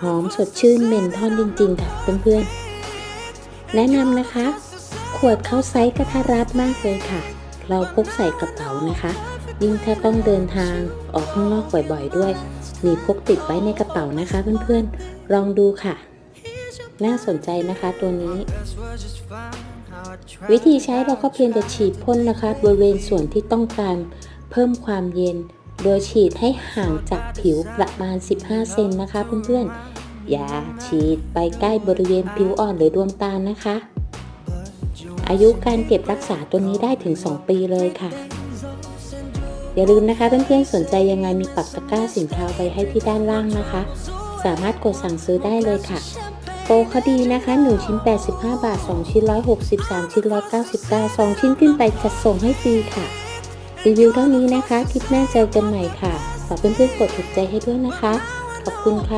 หอมสดชื่นเมนทอนจริงๆค่ะเพื่อนๆ แนะนำนะคะ ขวดเขาไซส์กระทัดรัดมากเลยค่ะ เราพกใส่กระเป๋านะคะ ยิ่งถ้าต้องเดินทางออกข้างนอกบ่อยๆด้วย มีพกติดไว้ในกระเป๋านะคะเพื่อนๆ ลองดูค่ะ น่าสนใจนะคะตัวนี้ วิธีใช้เราก็เพียงแต่ฉีดพ่นนะคะ บริเวณส่วนที่ต้องการเพิ่มความเย็น โดยฉีดให้ห่างจากผิวประมาณ 15 เซนนะคะเพื่อนๆ อย่าฉีดไปใกล้บริเวณผิวอ่อนหรือดวงตานะคะ อายุการเก็บรักษาตัวนี้ได้ถึง 2 ปีเลยค่ะ อย่าลืมนะคะเพื่อนๆ สนใจยังไงมีปักตะกร้าสินค้าไว้ให้ที่ด้านล่างนะคะ สามารถกดสั่งซื้อได้เลยค่ะโปรเขาดีนะคะ 1 ชิ้น 85 บาท 2 ชิ้น 163 ชิ้น 199 2 ชิ้นขึ้นไปจัดส่งให้ฟรีค่ะ รีวิวเท่านี้นะคะ คลิปหน้าเจอกันใหม่ค่ะ ฝากเพื่อนๆกดถูกใจให้ด้วยนะคะ ขอบคุณค่ะ